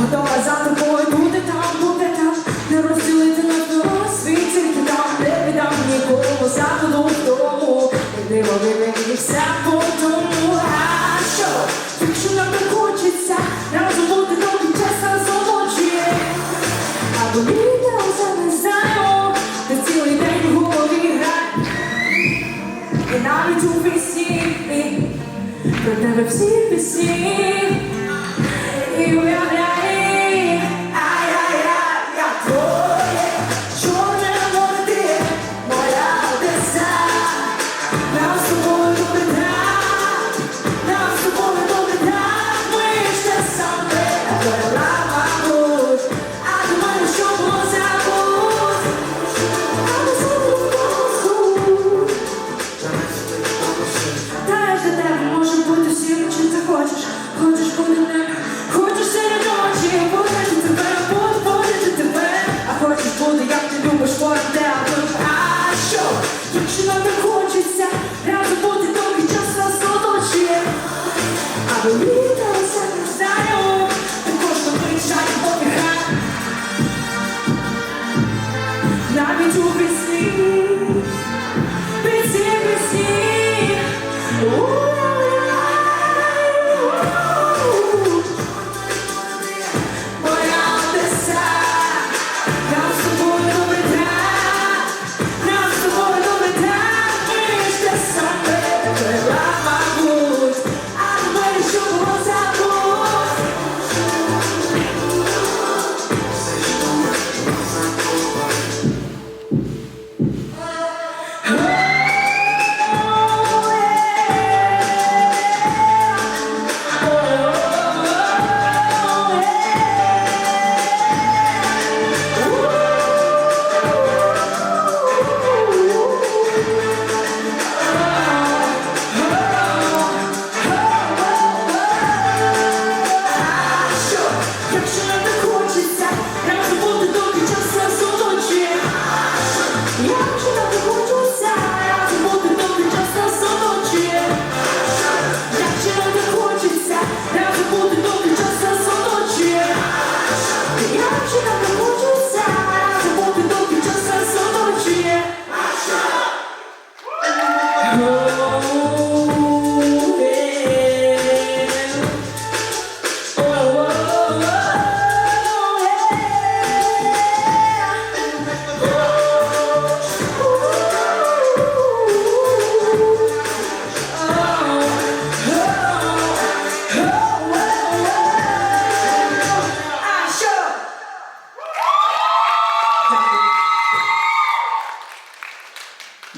Готова за тобою бути там, бути там, не розділити на дорослі, тільки там не віддам нікому заходу в тому. Не вони мені все по тому, а що, якщо нам не хочеться, разом бути доки чесно золочі. Або війна вже не знаю, ти цілий день в голові грає. І навіть у пісні, про тебе всі пісні.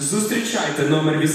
Зустрічайте номер 8.